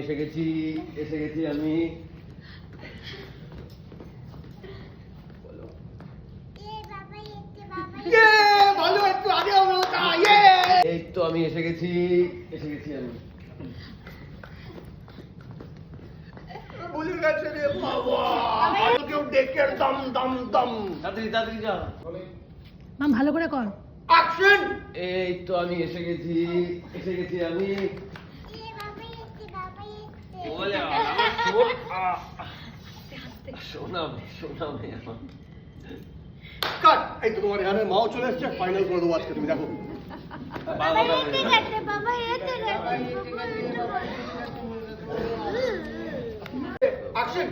এসে গেছি এসে গেছি আমি। এই তো আমি এসে গেছি এসে গেছি আমি। ভালো করে কর। এই তো আমি এসে গেছি এসে গেছি আমি। শোন শোনা মে শোনা কাট! এই তো তোমার এখানে মাও চলে এসেছে ফাইনাল করে দেবো আজকে তুমি দেখো। বাবা অ্যাকশন!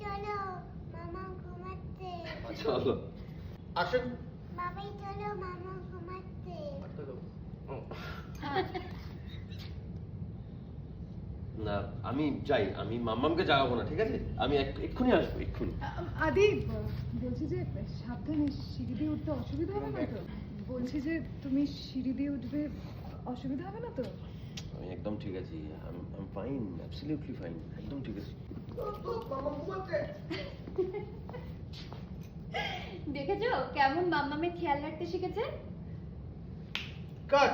চলো মামা চলো। অ্যাকশন! বাবাই চলো মামা ঘুমাচ্ছে। না আমি যাই আমি মাম্মামকে জাগাবো না ঠিক আছে? আমি এক- এক্ষুনি আসব এক্ষুনি। আদি বলছি যে সাবধানে সিঁড়ি দিয়ে উঠতে অসুবিধা হবে না তো? বলছি যে তুমি সিঁড়ি দিয়ে উঠবে অসুবিধা হবে না তো? আমি একদম ঠিক আছি I am fine absolutely fine একদম ঠিক আছে। দেখেছ? কেমন মাম্মামের খেয়াল রাখতে শিখেছে? কাট।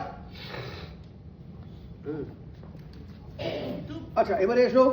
আচ্ছা এবারে এসো।